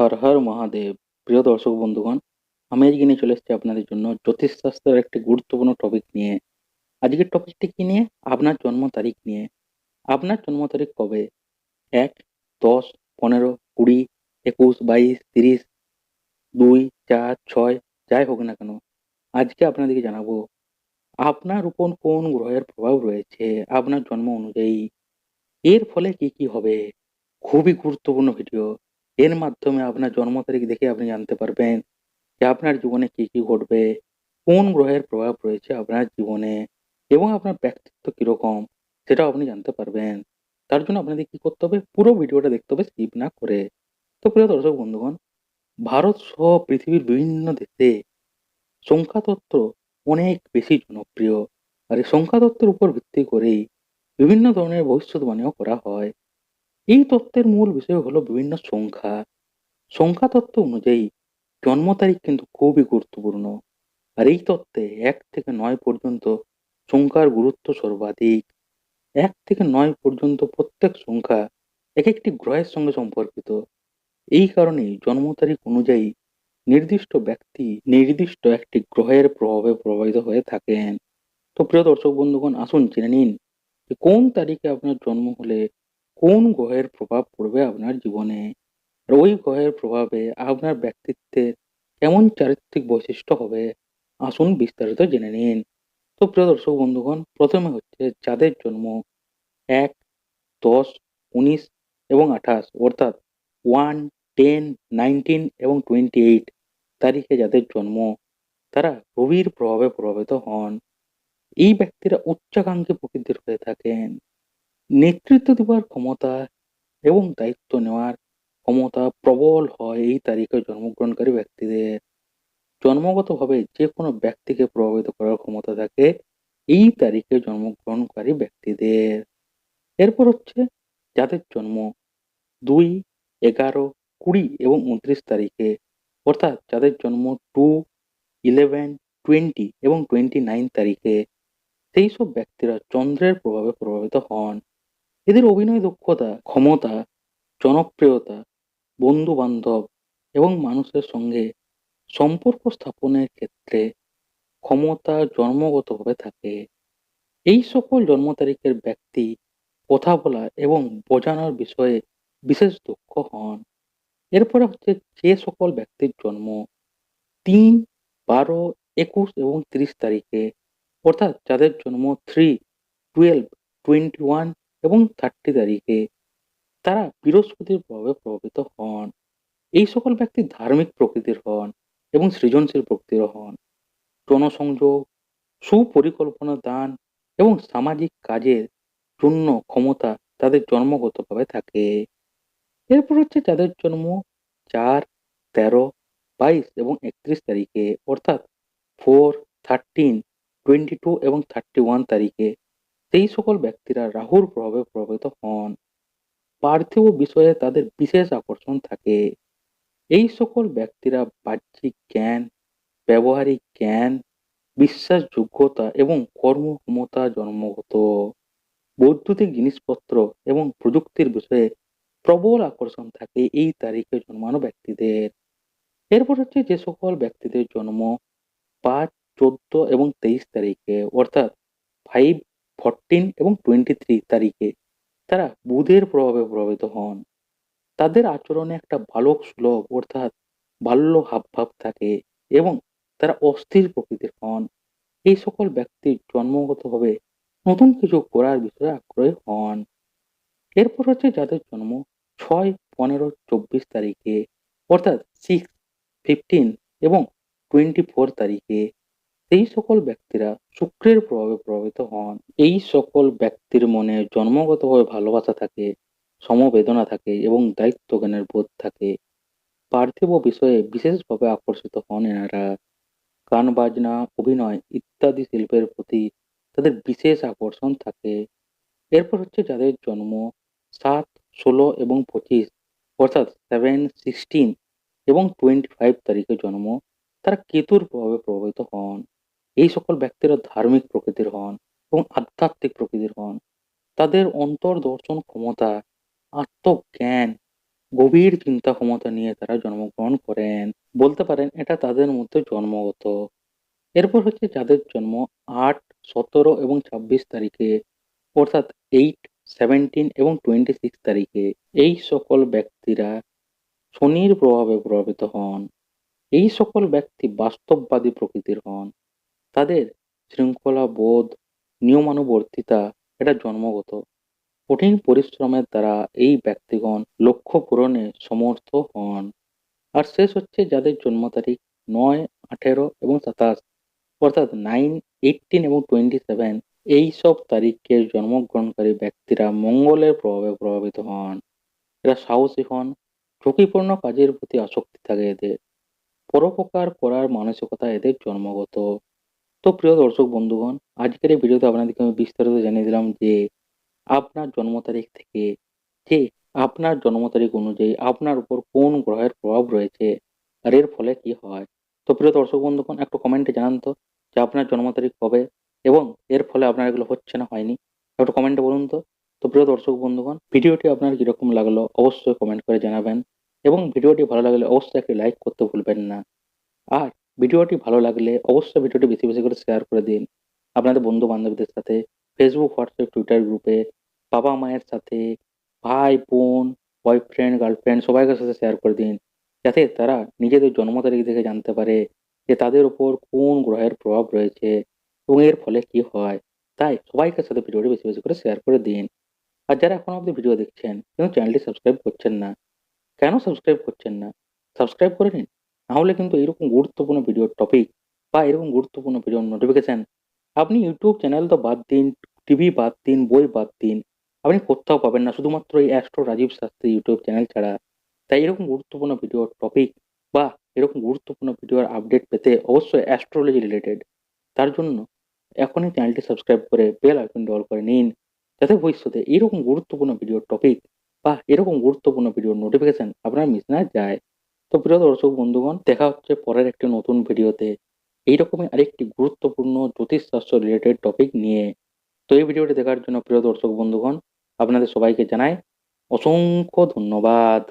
হর হর মহাদেব। প্রিয় দর্শক বন্ধুগণ, আমি আজকে নিয়ে চলে এসেছি আপনাদের জন্য জ্যোতিষশাস্ত্রের একটি গুরুত্বপূর্ণ টপিক নিয়ে। আজকের টপিকটি কি নিয়ে? আপনার জন্ম তারিখ নিয়ে। আপনার জন্ম তারিখ কবে? এক, দশ, পনেরো, কুড়ি, একুশ, বাইশ, তিরিশ, দুই, চার, ছয়, যাই হোক না কেন, আজকে আপনাদেরকে জানাব, আপনার উপর কোন গ্রহের প্রভাব রয়েছে, আপনার জন্ম অনুযায়ী, এর ফলে কি কি হবে? খুবই গুরুত্বপূর্ণ ভিডিও এর মাধ্যমে আপনার জন্ম তারিখ দেখে আপনি জানতে পারবেন যে আপনার জীবনে কি কি ঘটবে, কোন গ্রহের প্রভাব রয়েছে আপনার জীবনে এবং আপনার ব্যক্তিত্ব কীরকম সেটাও আপনি জানতে পারবেন। তার জন্য আপনাদের কি করতে হবে? পুরো ভিডিওটা দেখতে হবে স্কিপ না করে। তো প্রিয় দর্শক, বন্ধুগণ, ভারত সহ পৃথিবীর বিভিন্ন দেশে সংখ্যাতত্ত্ব অনেক বেশি জনপ্রিয়। আর এই সংখ্যাতত্ত্বের উপর ভিত্তি করেই বিভিন্ন ধরনের ভবিষ্যৎবাণীও করা হয়। এই তত্ত্বের মূল বিষয় হলো বিভিন্ন সংখ্যা। সংখ্যা তত্ত্ব অনুযায়ী জন্ম তারিখ কিন্তু খুবই গুরুত্বপূর্ণ। আর এই তত্ত্বে এক থেকে নয় পর্যন্ত সংখ্যার গুরুত্ব সর্বাধিক। এক থেকে নয় পর্যন্ত প্রত্যেক সংখ্যা এক একটি গ্রহের সঙ্গে সম্পর্কিত। এই কারণেই জন্ম তারিখ অনুযায়ী নির্দিষ্ট ব্যক্তি নির্দিষ্ট একটি গ্রহের প্রভাবে প্রভাবিত হয়ে থাকেন। তো প্রিয় দর্শক বন্ধুগণ, আসুন জেনে নিন কোন তারিখে আপনার জন্ম হলে কোন গ্রহের প্রভাব পড়বে আপনার জীবনে? আর ওই গ্রহের প্রভাবে আপনার ব্যক্তিত্বের কেমন চারিত্রিক বৈশিষ্ট্য হবে? আসুন বিস্তারিত জেনে নিন। তো প্রিয় দর্শক বন্ধুগণ, প্রথমে হচ্ছে যাদের জন্ম এক, দশ, উনিশ এবং আঠাশ, অর্থাৎ ওয়ান, টেন, নাইনটিন এবং টোয়েন্টি এইট তারিখে যাদের জন্ম, তারা রবির প্রভাবে প্রভাবিত হন। এই ব্যক্তিরা উচ্চাকাঙ্ক্ষী প্রকৃতির হয়ে থাকেন। নেতৃত্ব দেওয়ার ক্ষমতা এবং দায়িত্ব নেওয়ার ক্ষমতা প্রবল হয় এই তারিখে জন্মগ্রহণকারী ব্যক্তিদের। জন্মগতভাবে যে কোনো ব্যক্তিকে প্রভাবিত করার ক্ষমতা থাকে এই তারিখে জন্মগ্রহণকারী ব্যক্তিদের। এরপর হচ্ছে যাদের জন্ম দুই, এগারো, কুড়ি এবং উনত্রিশ তারিখে, অর্থাৎ যাদের জন্ম টু, ইলেভেন, টোয়েন্টি এবং টোয়েন্টি নাইন তারিখে, সেই সব ব্যক্তিরা চন্দ্রের প্রভাবে প্রভাবিত হন। এদের অভিনয় দক্ষতা, ক্ষমতা, জনপ্রিয়তা বন্ধু বান্ধব এবং মানুষের সঙ্গে সম্পর্ক স্থাপনের ক্ষেত্রে ক্ষমতা জন্মগতভাবে থাকে। এই সকল জন্ম তারিখের ব্যক্তি কথা বলা এবং বোঝানোর বিষয়ে বিশেষ দক্ষ হন। এরপরে হচ্ছে যে সকল ব্যক্তির জন্ম তিন, বারো, একুশ এবং তিরিশ তারিখে, অর্থাৎ যাদের জন্ম থ্রি টুয়েলভ টোয়েন্টি ওয়ান এবং থার্টি তারিখে তারা বৃহস্পতির প্রভাবে প্রভাবিত হন। এই সকল ব্যক্তি ধার্মিক প্রকৃতির হন এবং সৃজনশীল প্রকৃতির হন। জনসংযোগ, সুপরিকল্পনা দান এবং সামাজিক কাজের জন্য ক্ষমতা তাদের জন্মগতভাবে থাকে। এরপর হচ্ছে যাদের জন্ম চার, তেরো, বাইশ এবং একত্রিশ তারিখে, অর্থাৎ ফোর থার্টিন টোয়েন্টি টু এবং থার্টি ওয়ান তারিখে সেই সকল ব্যক্তিরা রাহুর প্রভাবে প্রভাবিত হন। পার্থিব বিষয়ে তাদের বিশেষ আকর্ষণ থাকে। এই সকল ব্যক্তিরা বাহ্যিক জ্ঞান, ব্যবহারিক জ্ঞান, বিশ্বাসযোগ্যতা এবং কর্মক্ষমতা জন্মগত। বৈদ্যুতিক জিনিসপত্র এবং প্রযুক্তির বিষয়ে প্রবল আকর্ষণ থাকে এই তারিখে জন্মানো ব্যক্তিদের। এরপর হচ্ছে যে সকল ব্যক্তিদের জন্ম পাঁচ, চোদ্দ এবং তেইশ তারিখে, অর্থাৎ ফাইভ ফরটিন এবং টোয়েন্টি থ্রি তারিখে তারা বুধের প্রভাবে প্রভাবিত হন। তাদের আচরণে একটা বালক সুলভ অর্থাৎ বাল্য হাবভাব থাকে এবং তারা অস্থির প্রকৃতির হন। এই সকল ব্যক্তির জন্মগতভাবে নতুন কিছু করার বিষয়ে আগ্রহী হন। এরপর হচ্ছে যাদের জন্ম ছয় পনেরো চব্বিশ তারিখে অর্থাৎ সিক্স ফিফটিন এবং টোয়েন্টি ফোর তারিখে। এই সকল ব্যক্তিরা শুক্রের প্রভাবে প্রভাবিত হন। এই সকল ব্যক্তির মনে জন্মগতভাবে ভালোবাসা থাকে, সমবেদনা থাকে এবং দায়িত্ব জ্ঞানের বোধ থাকে। পার্থিব বিষয়ে বিশেষভাবে আকর্ষিত হন এনারা। গান বাজনা অভিনয় ইত্যাদি শিল্পের প্রতি তাদের বিশেষ আকর্ষণ থাকে। এরপর হচ্ছে যাদের জন্ম সাত, ষোলো এবং পঁচিশ, অর্থাৎ সেভেন সিক্সটিন এবং টোয়েন্টি ফাইভ তারিখে জন্ম, তারা কেতুর প্রভাবে প্রভাবিত হন। এই সকল ব্যক্তিরা ধার্মিক প্রকৃতির হন এবং আধ্যাত্মিক প্রকৃতির হন। তাদের অন্তর্দর্শন ক্ষমতা, আত্মজ্ঞান, গভীর চিন্তা ক্ষমতা নিয়ে তারা জন্মগ্রহণ করেন। বলতে পারেন, এটা তাদের মধ্যে জন্মগত। এরপর হচ্ছে যাদের জন্ম আট, সতেরো এবং ছাব্বিশ তারিখে, অর্থাৎ এইট সেভেন্টিন এবং টোয়েন্টি সিক্স তারিখে এই সকল ব্যক্তিরা শনির প্রভাবে প্রভাবিত হন। এই সকল ব্যক্তি বাস্তববাদী প্রকৃতির হন। তাদের শৃঙ্খলা বোধ, নিয়মানুবর্তিতা, এটা জন্মগত। কঠিন পরিশ্রমের দ্বারা এই ব্যক্তিগণ লক্ষ্য পূরণে সমর্থ হন। আর শেষ হচ্ছে যাদের জন্ম তারিখ নয়, আঠেরো এবং সাতাশ। অর্থাৎ নাইন এইটিন এবং টোয়েন্টি সেভেন এই সব তারিখে জন্মগ্রহণকারী ব্যক্তিরা মঙ্গলের প্রভাবে প্রভাবিত হন। এরা সাহসী হন, ঝুঁকিপূর্ণ কাজের প্রতি আসক্তি থাকে এদের। পরোপকার করার মানসিকতা এদের জন্মগত। তো প্রিয় দর্শক বন্ধুগণ, আজকের এই ভিডিওতে আপনাদেরকে আমি বিস্তারিত জানিয়ে দিলাম যে আপনার জন্ম তারিখ থেকে যে আপনার জন্ম তারিখ অনুযায়ী আপনার উপর কোন গ্রহের প্রভাব রয়েছে, আর এর ফলে কি হয়। তো প্রিয় দর্শক বন্ধুগণ, একটু কমেন্টে জানান তো যে আপনার জন্ম তারিখ কবে এবং এর ফলে আপনার এগুলো হচ্ছে না, হয়নি। একটু কমেন্টে বলুন তো। তো প্রিয় দর্শক বন্ধুগণ, ভিডিওটি আপনার কীরকম লাগল অবশ্যই কমেন্ট করে জানাবেন এবং ভিডিওটি ভালো লাগলে অবশ্যই একটি লাইক করতে ভুলবেন না। আর ভিডিওটি ভালো লাগলে অবশ্যই ভিডিওটি বেশি বেশি করে শেয়ার করে দিন। আপনাদের বন্ধু বান্ধবীদের সাথে ফেসবুক হোয়াটসঅ্যাপ টুইটার গ্রুপে বাবা মায়ের সাথে, ভাই, বোন বয়ফ্রেন্ড গার্লফ্রেন্ড সবাইকার সাথে শেয়ার করে দিন। যাতে তারা নিজেদের জন্ম তারিখ দেখে জানতে পারে যে তাদের উপর কোন গ্রহের প্রভাব রয়েছে এবং এর ফলে কি হয়। তাই সবাইকার সাথে ভিডিওটি বেশি বেশি করে শেয়ার করে দিন। আর যারা এখন অবধি ভিডিও দেখছেন, কিন্তু চ্যানেলটি সাবস্ক্রাইব করছেন না, কেন সাবস্ক্রাইব করছেন না? সাবস্ক্রাইব করে নিন। নাহলে কিন্তু এরকম গুরুত্বপূর্ণ ভিডিওর টপিক বা এরকম গুরুত্বপূর্ণ ভিডিওর নোটিফিকেশান আপনি ইউটিউব চ্যানেল তো বাদ দিন টিভি বাদ দিন, বই বাদ দিন, আপনি কোথাও পাবেন না। শুধুমাত্র এই astro Rajiv Shastri YouTube channel ছাড়া। তাই এরকম গুরুত্বপূর্ণ ভিডিওর টপিক বা এরকম গুরুত্বপূর্ণ ভিডিওর আপডেট পেতে অবশ্যই অ্যাস্ট্রোলজি রিলেটেড তার জন্য এখনই চ্যানেলটি সাবস্ক্রাইব করে বেল আইকনটি অল করে নিন। যাতে ভবিষ্যতে এরকম গুরুত্বপূর্ণ ভিডিওর টপিক বা এরকম গুরুত্বপূর্ণ ভিডিওর নোটিফিকেশান আপনার মিস না যায়। তো প্রিয় দর্শক বন্ধুগণ, দেখা হচ্ছে পরের একটি নতুন ভিডিওতে। এইরকমই আরেকটি গুরুত্বপূর্ণ জ্যোতিষশাস্ত্র রিলেটেড টপিক নিয়ে। তো এই ভিডিওটি দেখার জন্য প্রিয় দর্শক বন্ধুগণ, আপনাদের সবাইকে জানাই অসংখ্য ধন্যবাদ।